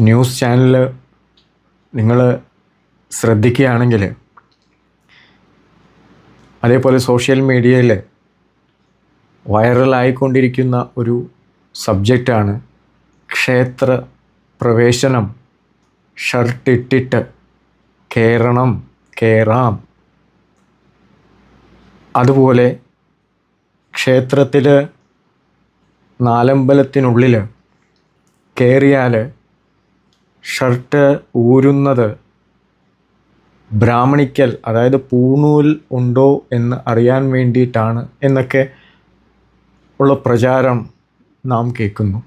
News channel നിങ്ങൾ ശ്രദ്ധിക്കുകയാണെങ്കിൽ അതേപോലെ സോഷ്യൽ മീഡിയയിൽ വൈറലായിക്കൊണ്ടിരിക്കുന്ന ഒരു സബ്ജക്റ്റാണ് ക്ഷേത്ര പ്രവേശനം. ഷർട്ടിട്ടിട്ട് കയറണം കയറാം അതുപോലെ ക്ഷേത്രത്തിൽ നാലമ്പലത്തിനുള്ളിൽ കയറിയാൽ ഷർട്ട് ഊരുന്നത് ബ്രാഹ്മണിക്കൽ അതായത് പൂണൂൽ ഉണ്ടോ എന്ന് അറിയാൻ വേണ്ടിയിട്ടാണ് എന്നൊക്കെ ഉള്ള പ്രചാരം നാം കേൾക്കുന്നു.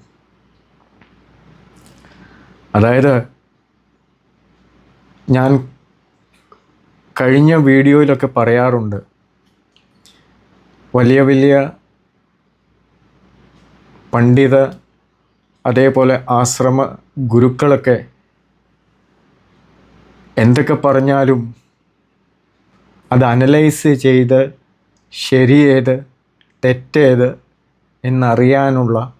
അതായത് ഞാൻ കഴിഞ്ഞ വീഡിയോയിലൊക്കെ പറയാറുണ്ട് വലിയ വലിയ പണ്ഡിത അതേപോലെ ആശ്രമ ഗുരുക്കളൊക്കെ എന്തൊക്കെ പറഞ്ഞാലും അത് അനലൈസ് ചെയ്ത് ശരിയേത് തെറ്റേത് എന്നറിയാനുള്ള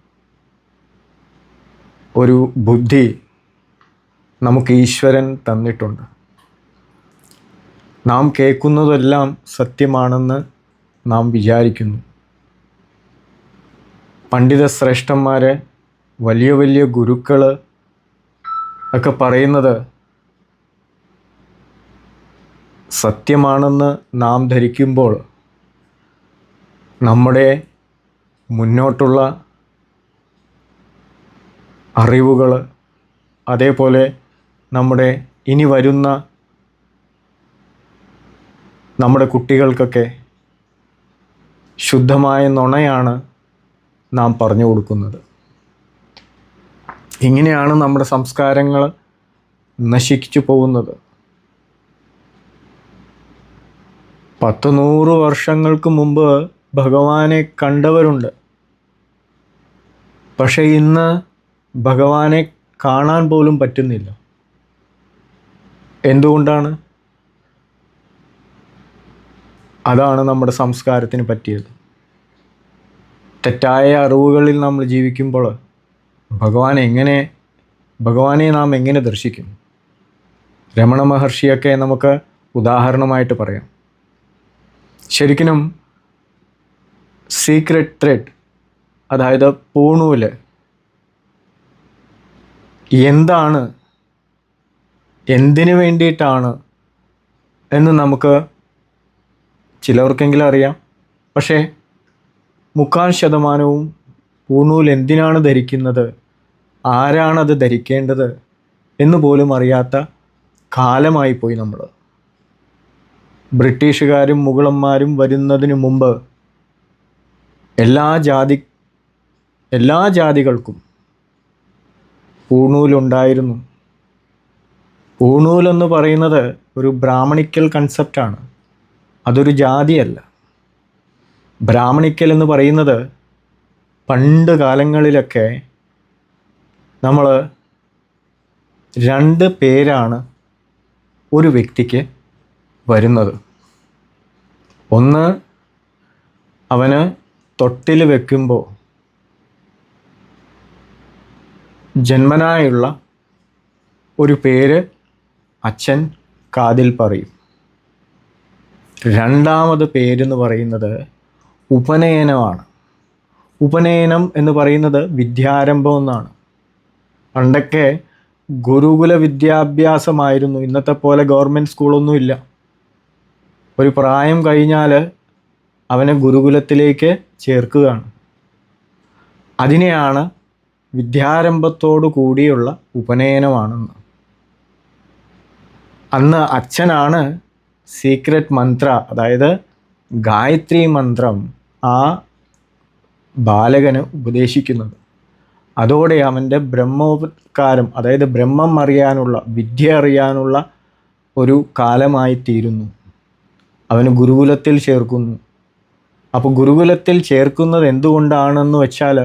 ഒരു ബുദ്ധി നമുക്ക് ഈശ്വരൻ തന്നിട്ടുണ്ട്. നാം കേൾക്കുന്നതെല്ലാം സത്യമാണെന്ന് നാം വിചാരിക്കുന്നു. പണ്ഡിത ശ്രേഷ്ഠന്മാരെ വലിയ വലിയ ഗുരുക്കൾ ഒക്കെ പറയുന്നത് സത്യമാണെന്ന് നാം ധരിക്കുമ്പോൾ നമ്മുടെ മുന്നോട്ടുള്ള അറിവുകൾ അതേപോലെ നമ്മുടെ ഇനി വരുന്ന നമ്മുടെ കുട്ടികൾക്കൊക്കെ ശുദ്ധമായ നുണയാണ് നാം പറഞ്ഞു കൊടുക്കുന്നത്. ഇങ്ങനെയാണ് നമ്മുടെ സംസ്കാരങ്ങൾ നശിച്ചു പോകുന്നത്. പത്ത് നൂറ് വർഷങ്ങൾക്ക് മുമ്പ് ഭഗവാനെ കണ്ടവരുണ്ട്. പക്ഷേ ഇന്ന് ഭഗവാനെ കാണാൻ പോലും പറ്റുന്നില്ല. എന്തുകൊണ്ടാണ്? അതാണ് നമ്മുടെ സംസ്കാരത്തിന് പറ്റിയത്. തെറ്റായ അറിവുകളിൽ നമ്മൾ ജീവിക്കുമ്പോൾ ഭഗവാൻ എങ്ങനെ ഭഗവാനെ നാം എങ്ങനെ ദർശിക്കും? രമണ മഹർഷിയൊക്കെ നമുക്ക് ഉദാഹരണമായിട്ട് പറയാം. ശരിക്കും സീക്രട്ട് ത്രെഡ് അതായത് പൂണൂൽ എന്താണ് എന്തിനു വേണ്ടിയിട്ടാണ് എന്ന് നമുക്ക് ചിലവർക്കെങ്കിലും അറിയാം. പക്ഷേ മുക്കാൽ ശതമാനവും പൂണൂൽ എന്തിനാണ് ധരിക്കുന്നത്? ആരാണത് ധരിക്കേണ്ടത് എന്ന് പോലും അറിയാത്ത കാലമായിപ്പോയി നമ്മൾ ബ്രിട്ടീഷുകാരും മുഗളന്മാരും വരുന്നതിന് മുമ്പ് എല്ലാ ജാതി എല്ലാ ജാതികൾക്കും പൂണൂലുണ്ടായിരുന്നു പൂണൂലെന്ന് പറയുന്നത് ഒരു ബ്രാഹ്മണിക്കൽ കൺസെപ്റ്റാണ്. അതൊരു ജാതിയല്ല. ബ്രാഹ്മണിക്കൽ എന്ന് പറയുന്നത് പണ്ട് കാലങ്ങളിലൊക്കെ നമ്മൾ രണ്ട് പേരാണ് ഒരു വ്യക്തിക്ക് വരുന്നത്. ഒന്ന് അവന് തൊട്ടിൽ വെക്കുമ്പോൾ ജന്മനായുള്ള ഒരു പേര് അച്ഛൻ കാതിൽ പറയും. രണ്ടാമത് പേരെന്ന് പറയുന്നത് ഉപനയനമാണ്. ഉപനയനം എന്ന് പറയുന്നത് വിദ്യാരംഭം എന്നാണ്. പണ്ടൊക്കെ ഗുരുകുല വിദ്യാഭ്യാസമായിരുന്നു. ഇന്നത്തെ പോലെ ഗവൺമെന്റ് സ്കൂളൊന്നുമില്ല. ഒരു പ്രായം കഴിഞ്ഞാൽ അവനെ ഗുരുകുലത്തിലേക്ക് ചേർക്കുകയാണ്. അതിനെയാണ് വിദ്യാരംഭത്തോടു കൂടിയുള്ള ഉപനയനമാണെന്ന്. അന്ന് അച്ഛനാണ് സീക്രട്ട് മന്ത്ര അതായത് ഗായത്രി മന്ത്രം ആ ബാലകന് ഉപദേശിക്കുന്നത്. അതോടെ അവന്റെ ബ്രഹ്മോപകാരം അതായത് ബ്രഹ്മം അറിയാനുള്ള വിദ്യ അറിയാനുള്ള ഒരു കാലമായി തീരുന്നു അവന് ഗുരുകുലത്തിൽ ചേർക്കുന്നു. അപ്പോൾ ഗുരുകുലത്തിൽ ചേർക്കുന്നത് എന്തുകൊണ്ടാണെന്ന് വെച്ചാൽ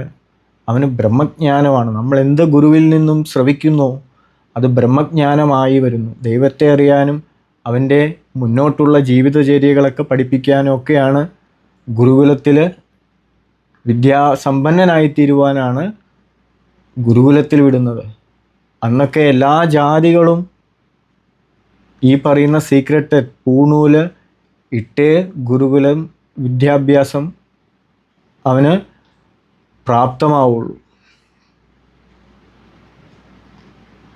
അവന് ബ്രഹ്മജ്ഞാനമാണ്. നമ്മൾ എന്ത് ഗുരുവിൽ നിന്നും ശ്രവിക്കുന്നോ അത് ബ്രഹ്മജ്ഞാനമായി വരുന്നു. ദൈവത്തെ അറിയാനും അവന്റെ മുന്നോട്ടുള്ള ജീവിതചര്യകളൊക്കെ പഠിപ്പിക്കാനും ഒക്കെയാണ് ഗുരുകുലത്തിൽ വിദ്യാസമ്പന്നനായിത്തീരുവാനാണ് ഗുരുകുലത്തിൽ വിടുന്നത്. അന്നൊക്കെ എല്ലാ ജാതികളും ഈ പറയുന്ന സീക്രട്ട് പൂണൂൽ ഇട്ടേ ഗുരുകുലം വിദ്യാഭ്യാസം അവന് പ്രാപ്തമാവുള്ളൂ.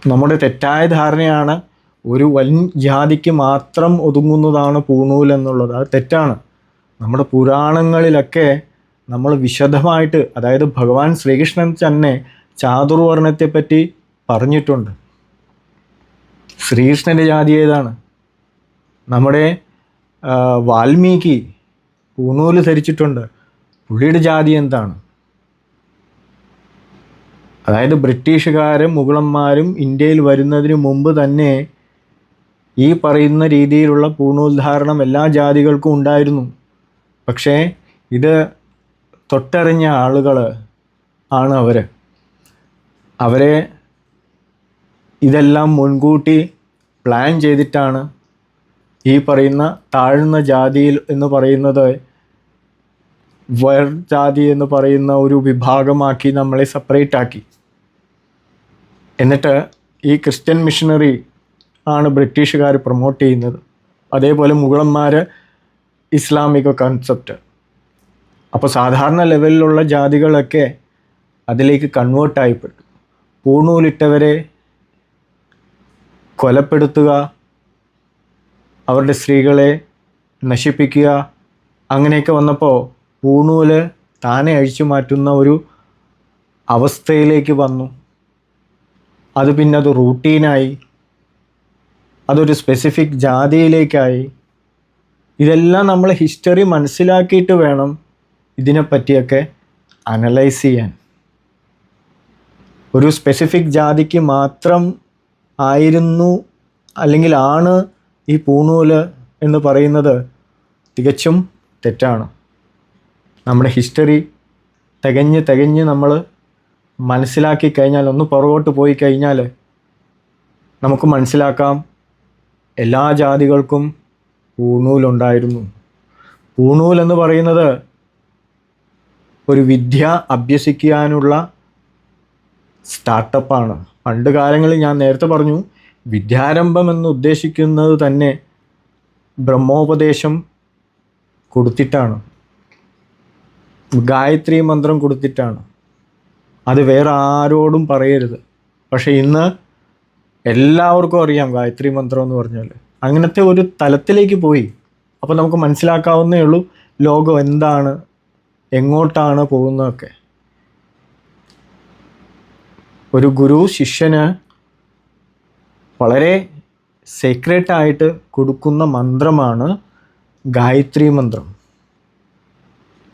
നമ്മുടെ തെറ്റായ ധാരണയാണ് ഒരു വൻ ജാതിക്ക് മാത്രം ഒതുങ്ങുന്നതാണ് പൂണൂൽ എന്നുള്ളത്. അത് തെറ്റാണ്. നമ്മുടെ പുരാണങ്ങളിലൊക്കെ നമ്മൾ വിശദമായിട്ട് അതായത് ഭഗവാൻ ശ്രീകൃഷ്ണൻ തന്നെ ചാതുർവർണത്തെപ്പറ്റി പറഞ്ഞിട്ടുണ്ട്. ശ്രീകൃഷ്ണന്റെ ജാതി ഏതാണ്? നമ്മുടെ വാൽമീകി പൂണൂൽ ധരിച്ചിട്ടുണ്ട്. പുള്ളിയുടെ ജാതി എന്താണ്? അതായത് ബ്രിട്ടീഷുകാരും മുഗളന്മാരും ഇന്ത്യയിൽ വരുന്നതിന് മുമ്പ് തന്നെ ഈ പറയുന്ന രീതിയിലുള്ള പൂണൂൽ ധാരണം എല്ലാ ജാതികൾക്കും ഉണ്ടായിരുന്നു. പക്ഷേ ഇത് തൊട്ടറിഞ്ഞ ആളുകൾ ആണ് അവർ അവരെ ഇതെല്ലാം മുൻകൂട്ടി പ്ലാൻ ചെയ്തിട്ടാണ് ഈ പറയുന്ന താഴ്ന്ന ജാതിയിൽ എന്ന് പറയുന്നത് വർ ജാതി എന്ന് പറയുന്ന ഒരു വിഭാഗമാക്കി നമ്മളെ സെപ്പറേറ്റ് ആക്കി. എന്നിട്ട് ഈ ക്രിസ്ത്യൻ മിഷണറി ആണ് ബ്രിട്ടീഷുകാർ പ്രൊമോട്ട് ചെയ്യുന്നത്. അതേപോലെ മുഗളന്മാർ ഇസ്ലാമിക കൺസെപ്റ്റ് അപ്പോൾ സാധാരണ ലെവലിലുള്ള ജാതികളൊക്കെ അതിലേക്ക് കൺവേർട്ടായിപ്പെട്ടു പൂണൂലിട്ടവരെ കൊലപ്പെടുത്തുക അവരുടെ സ്ത്രീകളെ നശിപ്പിക്കുക അങ്ങനെയൊക്കെ വന്നപ്പോൾ പൂണൂൽ താനെ അഴിച്ചു മാറ്റുന്ന ഒരു അവസ്ഥയിലേക്ക് വന്നു. അത് പിന്നെ അത് റൂട്ടീനായി അതൊരു സ്പെസിഫിക് ജാതിയിലേക്കായി. ഇതെല്ലാം നമ്മൾ ഹിസ്റ്ററി മനസ്സിലാക്കിയിട്ട് വേണം ഇതിനെപ്പറ്റിയൊക്കെ അനലൈസ് ചെയ്യാൻ. ഒരു സ്പെസിഫിക് ജാതിക്ക് മാത്രം ആയിരുന്നു അല്ലെങ്കിൽ ആണ് ഈ പൂണൂൽ എന്ന് പറയുന്നത് തികച്ചും തെറ്റാണ്. നമ്മുടെ ഹിസ്റ്ററി തികഞ്ഞ് തികഞ്ഞ് നമ്മൾ മനസ്സിലാക്കി കഴിഞ്ഞാൽ ഒന്ന് പുറകോട്ട് പോയി കഴിഞ്ഞാൽ നമുക്ക് മനസ്സിലാക്കാം എല്ലാ ജാതികൾക്കും പൂണൂലുണ്ടായിരുന്നു പൂണൂൽ എന്ന് പറയുന്നത് ഒരു വിദ്യ അഭ്യസിക്കാനുള്ള സ്റ്റാർട്ടപ്പാണ്. പണ്ട് കാലങ്ങളിൽ ഞാൻ നേരത്തെ പറഞ്ഞു വിദ്യാരംഭം എന്ന് ഉദ്ദേശിക്കുന്നത് തന്നെ ബ്രഹ്മോപദേശം കൊടുത്തിട്ടാണ്. ഗായത്രി മന്ത്രം കൊടുത്തിട്ടാണ്. അത് വേറെ ആരോടും പറയരുത്. പക്ഷേ ഇന്ന് എല്ലാവർക്കും അറിയാം ഗായത്രി മന്ത്രം എന്ന് പറഞ്ഞാൽ അങ്ങനത്തെ ഒരു തലത്തിലേക്ക് പോയി. അപ്പോൾ നമുക്ക് മനസ്സിലാക്കാവുന്നേ ഉള്ളൂ ലോകം എന്താണ് എങ്ങോട്ടാണ് പോകുന്നതൊക്കെ. ഒരു ഗുരു ശിഷ്യന് വളരെ സീക്രട്ട് ആയിട്ട് കൊടുക്കുന്ന മന്ത്രമാണ് ഗായത്രി മന്ത്രം.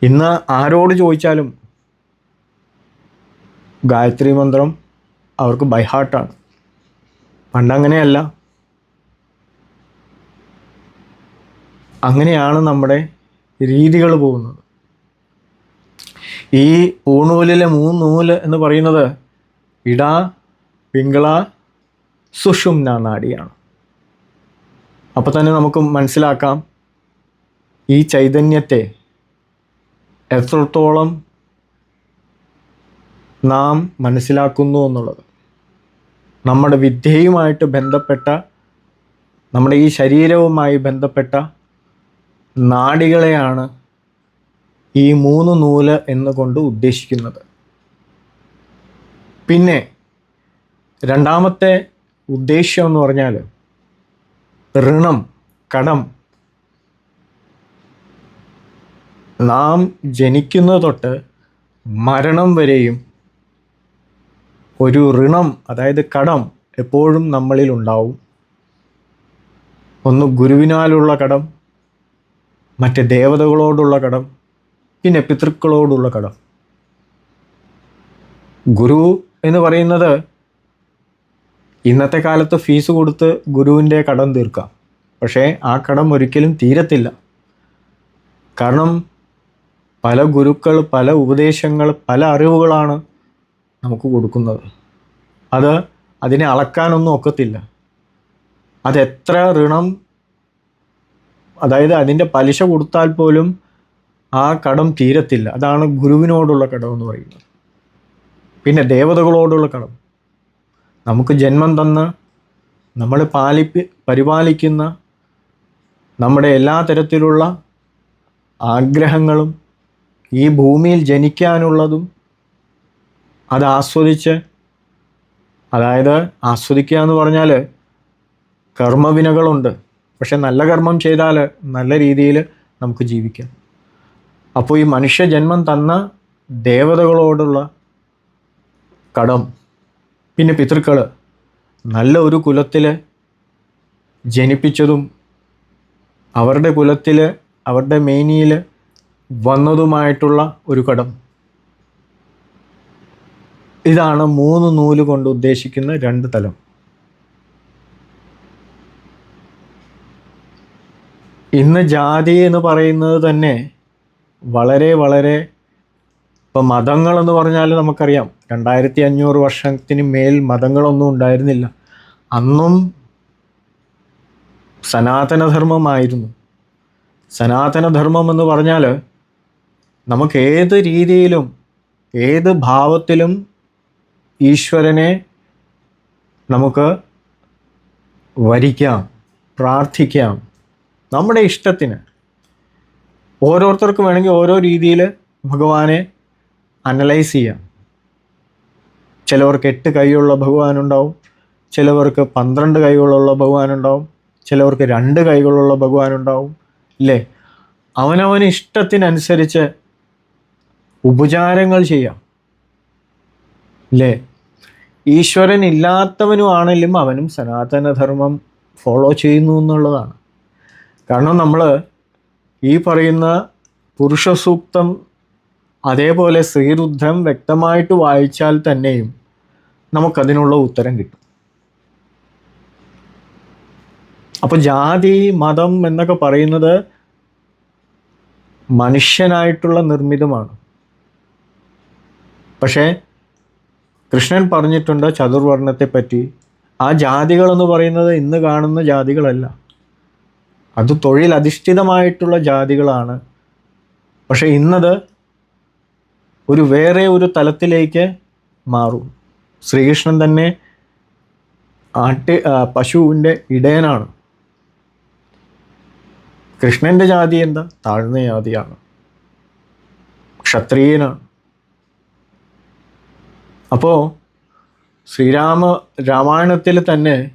ഇന്ന് ആരോട് ചോദിച്ചാലും ഗായത്രി മന്ത്രം അവർക്ക് ബൈഹാർട്ടാണ് പണ്ടങ്ങനെയല്ല. അങ്ങനെയാണ് നമ്മുടെ രീതികൾ പോകുന്നത്. ഈ ഊണൂലിലെ മൂന്നൂൽ എന്ന് പറയുന്നത് ഇട പിങ്കള സുഷുമ്ന നാഡിയാണ് അപ്പോൾ തന്നെ നമുക്ക് മനസ്സിലാക്കാം ഈ ചൈതന്യത്തെ എത്രത്തോളം നാം മനസ്സിലാക്കുന്നു എന്നുള്ളത്. നമ്മുടെ വിദ്യയുമായിട്ട് ബന്ധപ്പെട്ട നമ്മുടെ ഈ ശരീരവുമായി ബന്ധപ്പെട്ട നാടികളെയാണ് ഈ മൂന്ന് നൂൽ എന്നുകൊണ്ട് ഉദ്ദേശിക്കുന്നത്. പിന്നെ രണ്ടാമത്തെ ഉദ്ദേശ്യം എന്ന് പറഞ്ഞാൽ ഋണം കടം. നാം ജനിക്കുന്നത് തൊട്ട് മരണം വരെയും ഒരു ഋണം അതായത് കടം എപ്പോഴും നമ്മളിൽ ഉണ്ടാവും. ഒന്ന് ഗുരുവിനാലുള്ള കടം മറ്റ് ദേവതകളോടുള്ള കടം പിന്നെ പിതൃക്കളോടുള്ള കടം. ഗുരു എന്ന് പറയുന്നത് ഇന്നത്തെ കാലത്ത് ഫീസ് കൊടുത്ത് ഗുരുവിന്റെ കടം തീർക്കാം. പക്ഷേ ആ കടം ഒരിക്കലും തീരത്തില്ല. കാരണം പല ഗുരുക്കൾ പല ഉപദേശങ്ങൾ പല അറിവുകളാണ് നമുക്ക് കൊടുക്കുന്നത്. അത് അതിനെ അളക്കാനൊന്നും ഒക്കത്തില്ല. അതെത്ര ഋണം അതായത് അതിന്റെ പലിശ കൊടുത്താൽ പോലും ആ കടം തീരത്തില്ല. അതാണ് ഗുരുവിനോടുള്ള കടം എന്ന് പറയുന്നത്. പിന്നെ ദേവതകളോടുള്ള കടം നമുക്ക് ജന്മം തന്ന് നമ്മൾ പാലിപ്പി പരിപാലിക്കുന്ന നമ്മുടെ എല്ലാ തരത്തിലുള്ള ആഗ്രഹങ്ങളും ഈ ഭൂമിയിൽ ജനിക്കാനുള്ളതും അത് ആസ്വദിച്ച് അതായത് ആസ്വദിക്കുക എന്ന് പറഞ്ഞാൽ കർമ്മവിനകളുണ്ട്. പക്ഷെ നല്ല കർമ്മം ചെയ്താൽ നല്ല രീതിയിൽ നമുക്ക് ജീവിക്കാം. അപ്പോൾ ഈ മനുഷ്യ ജന്മം തന്ന ദേവതകളോടുള്ള കടം പിന്നെ പിതൃക്കൾ നല്ല ഒരു കുലത്തിൽ ജനിപ്പിച്ചതും അവരുടെ കുലത്തിൽ അവരുടെ മേനിയിൽ വന്നതുമായിട്ടുള്ള ഒരു കടം. ഇതാണ് മൂന്ന് നൂൽ കൊണ്ട് ഉദ്ദേശിക്കുന്ന രണ്ട് തലം. ഇന്ന് ജാതി എന്ന് പറയുന്നത് തന്നെ വളരെ വളരെ ഇപ്പം മതങ്ങളെന്ന് പറഞ്ഞാൽ നമുക്കറിയാം. രണ്ടായിരത്തി അഞ്ഞൂറ് വർഷത്തിന് മേൽ മതങ്ങളൊന്നും ഉണ്ടായിരുന്നില്ല. അന്നും സനാതനധർമ്മമായിരുന്നു. സനാതനധർമ്മം എന്ന് പറഞ്ഞാൽ നമുക്ക് ഏത് രീതിയിലും ഏത് ഭാവത്തിലും ഈശ്വരനെ നമുക്ക് വരിക്കാം പ്രാർത്ഥിക്കാം നമ്മുടെ ഇഷ്ടത്തിന്. ഓരോരുത്തർക്ക് വേണമെങ്കിൽ ഓരോ രീതിയിൽ ഭഗവാനെ അനലൈസ് ചെയ്യാം. ചിലവർക്ക് എട്ട് കൈയുള്ള ഭഗവാനുണ്ടാവും ചിലവർക്ക് പന്ത്രണ്ട് കൈകളുള്ള ഭഗവാനുണ്ടാവും ചിലവർക്ക് രണ്ട് കൈകളുള്ള ഭഗവാനുണ്ടാവും ഇല്ലേ അവനവന് ഇഷ്ടത്തിനനുസരിച്ച് ഉപചാരങ്ങൾ ചെയ്യാം ഇല്ലേ ഈശ്വരൻ ഇല്ലാത്തവനുമാണെങ്കിലും അവനും സനാതനധർമ്മം ഫോളോ ചെയ്യുന്നു എന്നുള്ളതാണ്. കാരണം നമ്മൾ ഈ പറയുന്ന പുരുഷ സൂക്തം അതേപോലെ ശ്രീരുദ്ധം വ്യക്തമായിട്ട് വായിച്ചാൽ തന്നെയും നമുക്കതിനുള്ള ഉത്തരം കിട്ടും. അപ്പോൾ ജാതി മതം എന്നൊക്കെ പറയുന്നത് മനുഷ്യനായിട്ടുള്ള നിർമ്മിതമാണ്. പക്ഷേ കൃഷ്ണൻ പറഞ്ഞിട്ടുണ്ട് ചതുർവർണത്തെ പറ്റി. ആ ജാതികൾ എന്ന് പറയുന്നത് ഇന്ന് കാണുന്ന ജാതികളല്ല. അത് തൊഴിലധിഷ്ഠിതമായിട്ടുള്ള ജാതികളാണ്. പക്ഷേ ഇന്നത് ഒരു വേറെ ഒരു തലത്തിലേക്ക് മാറും. ശ്രീകൃഷ്ണൻ തന്നെ ആട്ടി പശുവിന്റെ ഇടയനാണ്. കൃഷ്ണന്റെ ജാതി എന്താ? താഴ്ന്ന ജാതിയാണ്. ക്ഷത്രിയനാണ്. അപ്പോൾ ശ്രീരാമ രാമായണത്തിൽ തന്നെ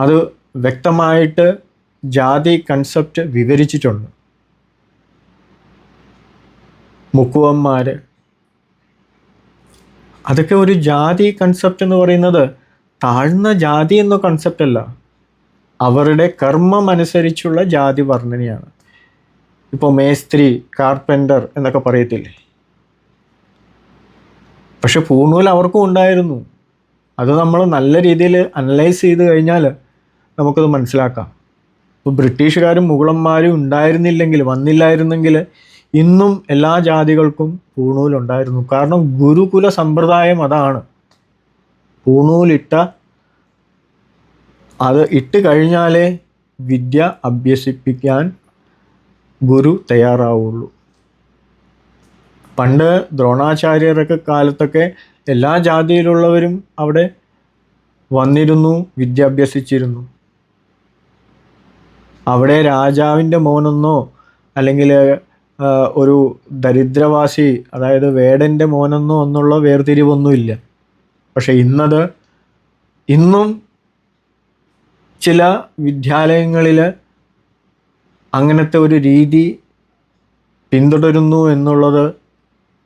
അത് വ്യക്തമായിട്ട് ജാതി കൺസെപ്റ്റ് വിവരിച്ചിട്ടുണ്ട്. മുക്കുവന്മാർ അതൊക്കെ ഒരു ജാതി കൺസെപ്റ്റ് എന്ന് പറയുന്നത് താഴ്ന്ന ജാതി എന്ന കൺസെപ്റ്റ് അല്ല. അവരുടെ കർമ്മം അനുസരിച്ചുള്ള ജാതി വർണനയാണ്. ഇപ്പോൾ മേസ്ത്രി കാർപ്പന്റർ എന്നൊക്കെ പറയത്തില്ലേ? പക്ഷെ പൂണൂൽ അവർക്കും ഉണ്ടായിരുന്നു. അത് നമ്മൾ നല്ല രീതിയിൽ അനലൈസ് ചെയ്ത് കഴിഞ്ഞാൽ നമുക്കത് മനസ്സിലാക്കാം. ഇപ്പോൾ ബ്രിട്ടീഷുകാരും മുഗളന്മാരും ഉണ്ടായിരുന്നില്ലെങ്കിൽ വന്നില്ലായിരുന്നെങ്കിൽ ഇന്നും എല്ലാ ജാതികൾക്കും പൂണൂലുണ്ടായിരുന്നു. കാരണം ഗുരുകുല സമ്പ്രദായം അതാണ്. പൂണൂലിട്ട അത് ഇട്ട് കഴിഞ്ഞാലേ വിദ്യ അഭ്യസിപ്പിക്കാൻ ഗുരു തയ്യാറാവുള്ളൂ. പണ്ട് ദ്രോണാചാര്യരൊക്കെ കാലത്തൊക്കെ എല്ലാ ജാതിയിലുള്ളവരും അവിടെ വന്നിരുന്നു വിദ്യ അഭ്യസിച്ചിരുന്നു. അവിടെ രാജാവിന്റെ മോനെന്നോ അല്ലെങ്കിൽ ഒരു ദരിദ്രവാസി അതായത് വേടന്റെ മോനെന്നോ എന്നുള്ള വേർതിരിവൊന്നുമില്ല. പക്ഷെ ഇന്നത് ഇന്നും ചില വിദ്യാലയങ്ങളിൽ അങ്ങനത്തെ ഒരു രീതി പിന്തുടരുന്നു എന്നുള്ളത്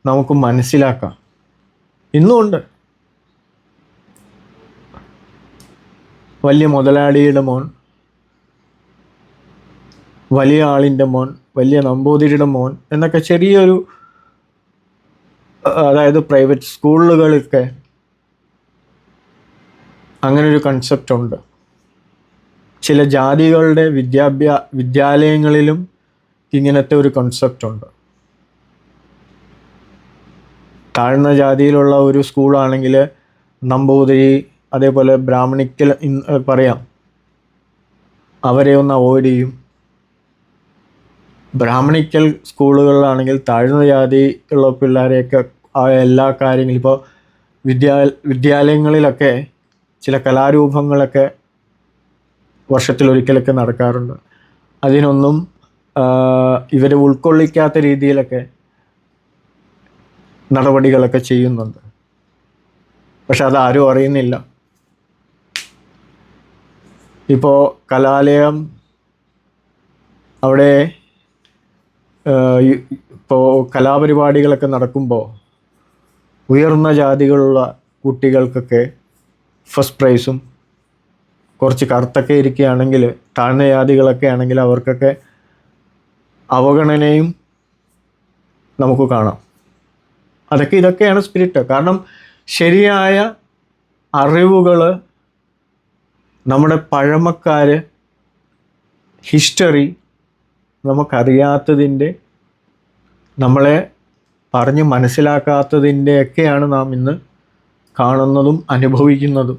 നമുക്ക് മനസ്സിലാക്കാം. ഇന്നുമുണ്ട് വലിയ മുതലാളിയുടെ മോൻ വലിയ ആളിന്റെ മോൻ വലിയ നമ്പൂതിരിയുടെ മോൻ എന്നൊക്കെ ചെറിയൊരു അതായത് പ്രൈവറ്റ് സ്കൂളുകളൊക്കെ അങ്ങനെ ഒരു കൺസെപ്റ്റ് ഉണ്ട്. ചില ജാതികളുടെ വിദ്യാഭ്യാ വിദ്യാലയങ്ങളിലും ഇങ്ങനത്തെ ഒരു കൺസെപ്റ്റ് ഉണ്ട്. താഴ്ന്ന ജാതിയിലുള്ള ഒരു സ്കൂളാണെങ്കിൽ നമ്പൂതിരി അതേപോലെ ബ്രാഹ്മണിക്കൽ പറയാം. അവരെ ഒന്ന് അവോയ്ഡ് ചെയ്യും. ബ്രാഹ്മണിക്കൽ സ്കൂളുകളിലാണെങ്കിൽ താഴ്ന്ന ജാതിയുള്ള പിള്ളേരെയൊക്കെ ആ എല്ലാ കാര്യങ്ങളും ഇപ്പോൾ വിദ്യാ വിദ്യാലയങ്ങളിലൊക്കെ ചില കലാരൂപങ്ങളൊക്കെ വർഷത്തിൽ ഒരിക്കലൊക്കെ നടക്കാറുണ്ട്. അതിനൊന്നും ഇവരെ ഉൾക്കൊള്ളിക്കാത്ത രീതിയിലൊക്കെ നടപടികളൊക്കെ ചെയ്യുന്നുണ്ട്. പക്ഷെ അതാരും അറിയുന്നില്ല. ഇപ്പോൾ കലാലയം അവിടെ ഇപ്പോൾ കലാപരിപാടികളൊക്കെ നടക്കുമ്പോൾ ഉയർന്ന ജാതികളുള്ള കുട്ടികൾക്കൊക്കെ ഫസ്റ്റ് പ്രൈസും കുറച്ച് കറുത്തൊക്കെ ഇരിക്കുകയാണെങ്കിൽ താഴ്ന്ന ജാതികളൊക്കെ ആണെങ്കിൽ അവർക്കൊക്കെ അവഗണനയും നമുക്ക് കാണാം. അതൊക്കെ ഇതൊക്കെയാണ് സ്പിരിറ്റ് കാരണം ശരിയായ അറിവുകൾ നമ്മുടെ പഴമക്കാർ ഹിസ്റ്ററി നമുക്കറിയാത്തതിന്റെ നമ്മളെ പറഞ്ഞ് മനസ്സിലാക്കാത്തതിന്റെയൊക്കെയാണ് നാം ഇന്ന് കാണുന്നതും അനുഭവിക്കുന്നതും.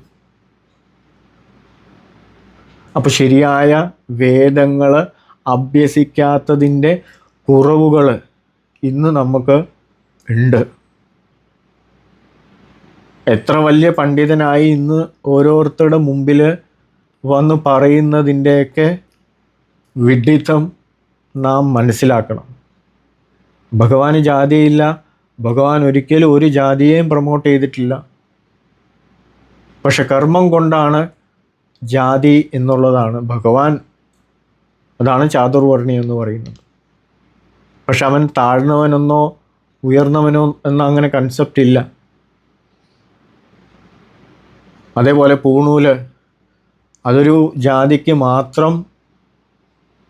അപ്പോൾ ശരിയായ വേദങ്ങൾ അഭ്യസിക്കാത്തതിന്റെ കുറവുകൾ ഇന്ന് നമുക്ക് ഉണ്ട്. എത്ര വലിയ പണ്ഡിതനായി ഇന്ന് ഓരോരുത്തരുടെ മുമ്പിൽ വന്ന് പറയുന്നതിന്റെയൊക്കെ വിഡിത്തം നാം മനസ്സിലാക്കണം. ഭഗവാന് ജാതിയില്ല. ഭഗവാൻ ഒരിക്കലും ഒരു ജാതിയെയും പ്രൊമോട്ട് ചെയ്തിട്ടില്ല. പക്ഷെ കർമ്മം കൊണ്ടാണ് ജാതി എന്നുള്ളതാണ് ഭഗവാൻ. അതാണ് ചാതുർവർണി എന്ന് പറയുന്നത്. പക്ഷെ അവൻ താഴ്ന്നവനെന്നോ ഉയർന്നവനോ എന്ന അങ്ങനെ കൺസെപ്റ്റ് ഇല്ല. അതേപോലെ പൂണൂൽ അതൊരു ജാതിക്ക് മാത്രം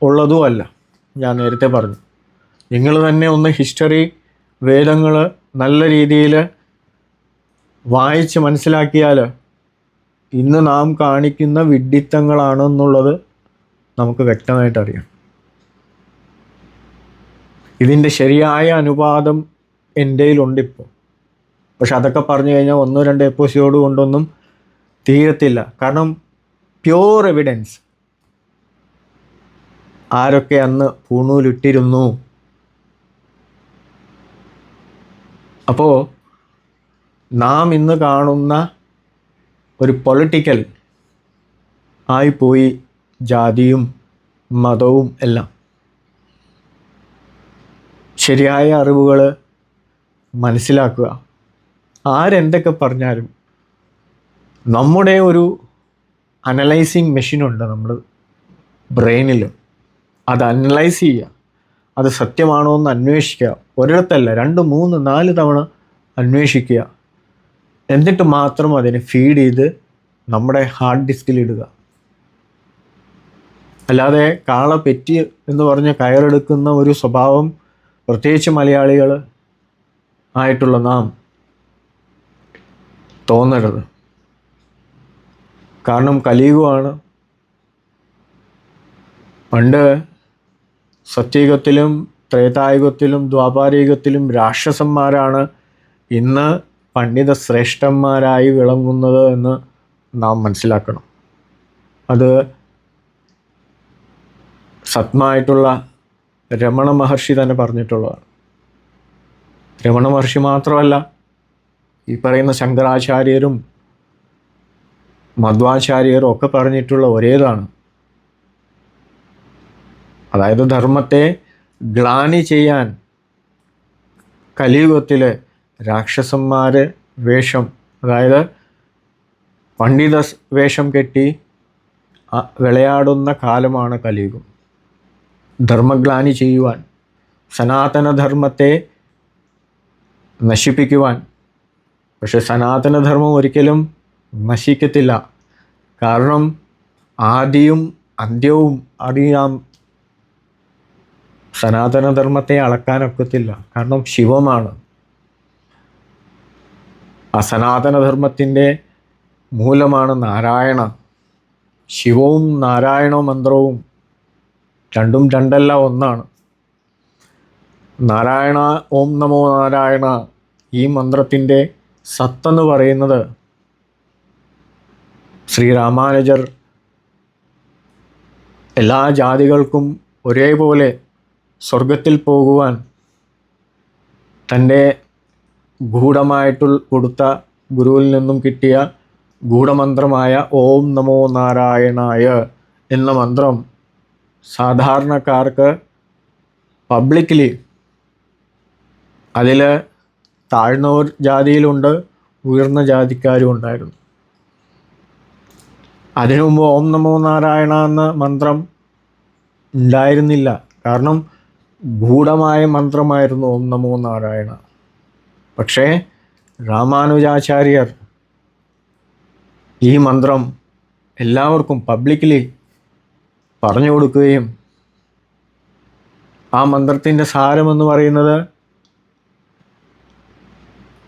ഉള്ളതുമല്ല ഞാൻ നേരത്തെ പറഞ്ഞു. നിങ്ങൾ തന്നെ ഒന്ന് ഹിസ്റ്ററി വേദങ്ങൾ നല്ല രീതിയിൽ വായിച്ച് മനസ്സിലാക്കിയാൽ ഇന്ന് നാം കാണിക്കുന്ന വിഡ്ഢിത്തങ്ങളാണെന്നുള്ളത് നമുക്ക് വ്യക്തമായിട്ട് അറിയാം. ഇതിന്റെ ശരിയായ അനുപാതം എന്റെ കയ്യിലുണ്ടിപ്പോൾ. പക്ഷെ അതൊക്കെ പറഞ്ഞു കഴിഞ്ഞാൽ ഒന്നോ രണ്ടോ എപ്പോസിയോട് കൊണ്ടൊന്നും തീരത്തില്ല. കാരണം പ്യോർ എവിഡൻസ് ആരൊക്കെ അന്ന് പൂണൂലിട്ടിരുന്നു? അപ്പോൾ നാം ഇന്ന് കാണുന്ന ഒരു പൊളിറ്റിക്കൽ ആയിപ്പോയി ജാതിയും മതവും എല്ലാം. ശരിയായ അറിവുകൾ മനസ്സിലാക്കുക. ആരെന്തൊക്കെ പറഞ്ഞാലും നമ്മുടെ ഒരു അനലൈസിങ് മെഷീനുണ്ട് നമ്മൾ ബ്രെയിനിൽ അത് അനലൈസ് ചെയ്യുക. അത് സത്യമാണോ എന്ന് അന്വേഷിക്കുക. ഒരിടത്തല്ല രണ്ട് മൂന്ന് നാല് തവണ അന്വേഷിക്കുക. എന്നിട്ട് മാത്രം അതിനെ ഫീഡ് ചെയ്ത് നമ്മുടെ ഹാർഡ് ഡിസ്കിൽ ഇടുക. അല്ലാതെ കാള പെറ്റി എന്ന് പറഞ്ഞ് കയറെടുക്കുന്ന ഒരു സ്വഭാവം പ്രത്യേകിച്ച് മലയാളികൾ ആയിട്ടുള്ള നാം തോന്നരുത്. കാരണം കലിയുഗമാണ്. പണ്ട് സത്യയുഗത്തിലും ത്രേതായുഗത്തിലും ദ്വാപാരയുഗത്തിലും രാക്ഷസന്മാരാണ് ഇന്ന് പണ്ഡിത ശ്രേഷ്ഠന്മാരായി വിളങ്ങുന്നത് എന്ന് നാം മനസ്സിലാക്കണം. അത് സത്മായിട്ടുള്ള രമണ മഹർഷി തന്നെ പറഞ്ഞിട്ടുള്ളതാണ്. രമണ മഹർഷി മാത്രമല്ല ഈ പറയുന്ന ശങ്കരാചാര്യരും മധ്വാചാര്യരും ഒക്കെ പറഞ്ഞിട്ടുള്ള ഒരേതാണ്. അതായത് ധർമ്മത്തെ ഗ്ലാനി ചെയ്യാൻ കലിയുഗത്തിലെ രാക്ഷസന്മാർ വേഷം അതായത് പണ്ഡിത വേഷം കെട്ടി വിളയാടുന്ന കാലമാണ് കലിയുഗം. ധർമ്മഗ്ലാനി ചെയ്യുവാൻ സനാതനധർമ്മത്തെ നശിപ്പിക്കുവാൻ. പക്ഷെ സനാതനധർമ്മം ഒരിക്കലും നശിക്കത്തില്ല. കാരണം ആദിയും അന്ത്യവും അറിയാം സനാതനധർമ്മത്തെ അളക്കാനൊക്കത്തില്ല. കാരണം ശിവമാണ്. ആ സനാതനധർമ്മത്തിന്റെ മൂലമാണ് നാരായണ. ശിവവും നാരായണ മന്ത്രവും രണ്ടും രണ്ടല്ല ഒന്നാണ്. നാരായണ ഓം നമോ നാരായണ ഈ മന്ത്രത്തിന്റെ സത്തെന്ന് പറയുന്നത് ശ്രീരാമാനുജർ എല്ലാ ജാതികൾക്കും ഒരേപോലെ സ്വർഗത്തിൽ പോകുവാൻ തന്റെ ഗൂഢമായിട്ട് കൊടുത്ത ഗുരുവിൽ നിന്നും കിട്ടിയ ഗൂഢമന്ത്രമായ ഓം നമോ നാരായണായ എന്ന മന്ത്രം സാധാരണക്കാർക്ക് പബ്ലിക്കലി അതിൽ താഴ്ന്ന ജാതിയിലുണ്ട് ഉയർന്ന ജാതിക്കാരും ഉണ്ടായിരുന്നു. അതിനു മുമ്പ് ഓം നമോ നാരായണ എന്ന മന്ത്രം ഉണ്ടായിരുന്നില്ല. കാരണം ഗൂഢമായ മന്ത്രമായിരുന്നു ഓം നമോ നാരായണ. പക്ഷേ രാമാനുജാചാര്യർ ഈ മന്ത്രം എല്ലാവർക്കും പബ്ലിക്കലി പറഞ്ഞു കൊടുക്കുകയും ആ മന്ത്രത്തിന്റെ സാരമെന്ന് പറയുന്നത്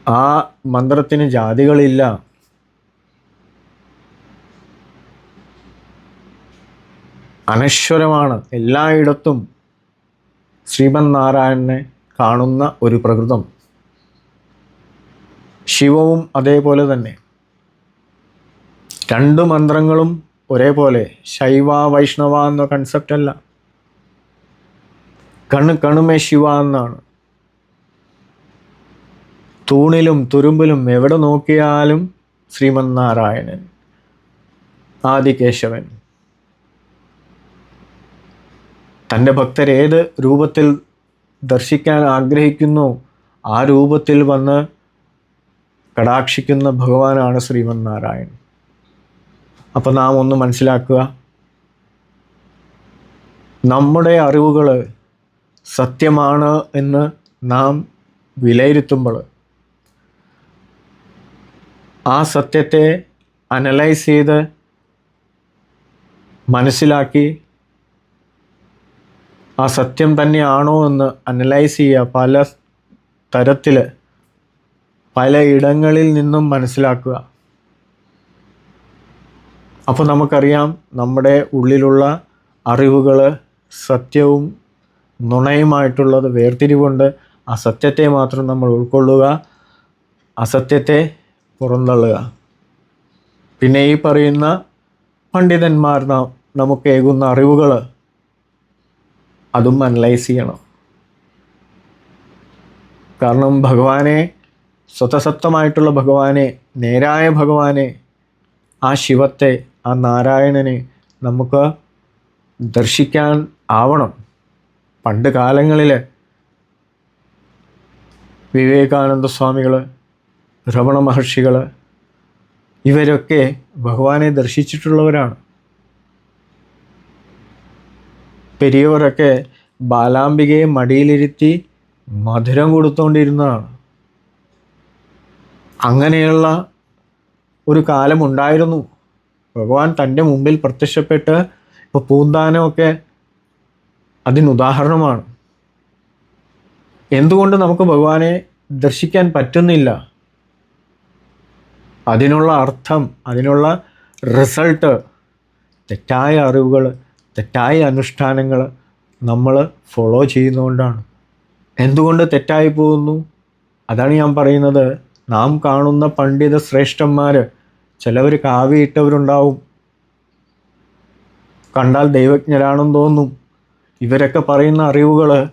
ആ മന്ത്രത്തിന് ജാതികളില്ല. അനശ്വരമാണ്. എല്ലായിടത്തും ശ്രീമൻ നാരായണനെ കാണുന്ന ഒരു പ്രകൃതം. ശിവവും അതേപോലെ തന്നെ. രണ്ട് മന്ത്രങ്ങളും ഒരേപോലെ. ശൈവ വൈഷ്ണവ എന്ന കൺസെപ്റ്റ് അല്ല. കണ്ണ് കണുമേ ശിവ എന്നാണ്. തൂണിലും തുരുമ്പിലും എവിടെ നോക്കിയാലും ശ്രീമന്നാരായണൻ ആദികേശവൻ. തന്റെ ഭക്തരേത് രൂപത്തിൽ ദർശിക്കാൻ ആഗ്രഹിക്കുന്നു ആ രൂപത്തിൽ വന്ന് കടാക്ഷിക്കുന്ന ഭഗവാനാണ് ശ്രീമൻ നാരായണൻ അപ്പോൾ നാം ഒന്ന് മനസ്സിലാക്കുക നമ്മുടെ അറിവുകൾ സത്യമാണ് എന്ന് നാം വിലയിരുത്തുമ്പോൾ ആ സത്യത്തെ അനലൈസ് ചെയ്ത് മനസ്സിലാക്കി ആ സത്യം തന്നെയാണോ എന്ന് അനലൈസ് ചെയ്യുക. പല തരത്തിൽ പല ഇടങ്ങളിൽ നിന്നും മനസ്സിലാക്കുക. അപ്പോൾ നമുക്കറിയാം നമ്മുടെ ഉള്ളിലുള്ള അറിവുകൾ സത്യവും നുണയുമായിട്ടുള്ളത് വേർതിരിവുണ്ട്. ആ സത്യത്തെ മാത്രം നമ്മൾ ഉൾക്കൊള്ളുക. അസത്യത്തെ പുറന്തള്ളുക. പിന്നെ ഈ പറയുന്ന പണ്ഡിതന്മാർ നമുക്കേകുന്ന അറിവുകൾ അതും അനലൈസ് ചെയ്യണം. കാരണം ഭഗവാനെ സ്വതസത്തമായിട്ടുള്ള ഭഗവാനെ നേരായ ഭഗവാനെ ആ ശിവത്തെ ആ നാരായണനെ നമുക്ക് ദർശിക്കാൻ ആവണം. പണ്ട് കാലങ്ങളിൽ വിവേകാനന്ദ സ്വാമികൾ രമണ മഹർഷികൾ ഇവരൊക്കെ ഭഗവാനെ ദർശിച്ചിട്ടുള്ളവരാണ്. പെരിയവരൊക്കെ ബാലാംബികയെ മടിയിലിരുത്തി മധുരം കൊടുത്തുകൊണ്ടിരുന്നതാണ് അങ്ങനെയുള്ള ഒരു കാലമുണ്ടായിരുന്നു ഭഗവാൻ തന്റെ മുമ്പിൽ പ്രത്യക്ഷപ്പെട്ട് ഇപ്പോൾ പൂന്താനമൊക്കെ അതിനുദാഹരണമാണ് എന്തുകൊണ്ട് നമുക്ക് ഭഗവാനെ ദർശിക്കാൻ പറ്റുന്നില്ല? അതിനുള്ള അർത്ഥം അതിനുള്ള റിസൾട്ട് തെറ്റായ അറിവുകൾ തെറ്റായ അനുഷ്ഠാനങ്ങൾ നമ്മൾ ഫോളോ ചെയ്യുന്നതുകൊണ്ടാണ്. എന്തുകൊണ്ട് തെറ്റായി പോകുന്നു? അതാണ് ഞാൻ പറയുന്നത്. നാം കാണുന്ന പണ്ഡിത ശ്രേഷ്ഠന്മാർ ചിലവർ കാവിയിട്ടവരുണ്ടാവും കണ്ടാൽ ദൈവജ്ഞരാണെന്ന് തോന്നും. ഇവരൊക്കെ പറയുന്ന അറിവുകൾ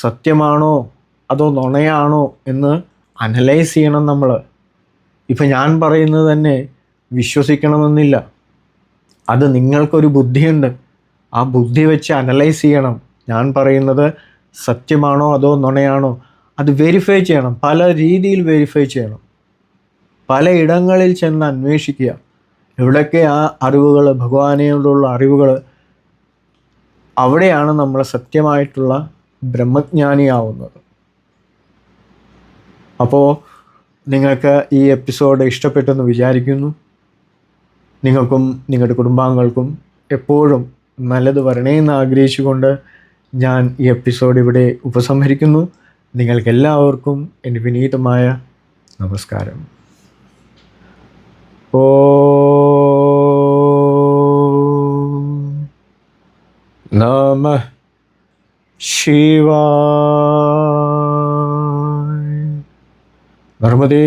സത്യമാണോ? അതോ നുണയാണോ? എന്ന് അനലൈസ് ചെയ്യണം നമ്മൾ ഇപ്പം ഞാൻ പറയുന്നത് തന്നെ വിശ്വസിക്കണമെന്നില്ല. അത് നിങ്ങൾക്കൊരു ബുദ്ധിയുണ്ട്. ആ ബുദ്ധി വെച്ച് അനലൈസ് ചെയ്യണം. ഞാൻ പറയുന്നത് സത്യമാണോ അതോ നുണയാണോ? അത് വെരിഫൈ ചെയ്യണം. പല രീതിയിൽ വെരിഫൈ ചെയ്യണം. പല ഇടങ്ങളിൽ ചെന്ന് അന്വേഷിക്കുക. എവിടെയൊക്കെ ആ അറിവുകൾ ഭഗവാനോടുള്ള അറിവുകൾ അവിടെയാണ് നമ്മൾ സത്യമായിട്ടുള്ള ബ്രഹ്മജ്ഞാനിയാവുന്നത്. അപ്പോൾ നിങ്ങൾക്ക് ഈ എപ്പിസോഡ് ഇഷ്ടപ്പെട്ടെന്ന് വിചാരിക്കുന്നു. നിങ്ങൾക്കും നിങ്ങളുടെ കുടുംബാംഗങ്ങൾക്കും എപ്പോഴും നല്ലത് വരണേയെന്ന് ആഗ്രഹിച്ചുകൊണ്ട് ഞാൻ ഈ എപ്പിസോഡ് ഇവിടെ ഉപസംഹരിക്കുന്നു. നിങ്ങൾക്കെല്ലാവർക്കും എന്റെ വിനീതമായ നമസ്കാരം. ഓ നമ ശിവ നർമ്മദേ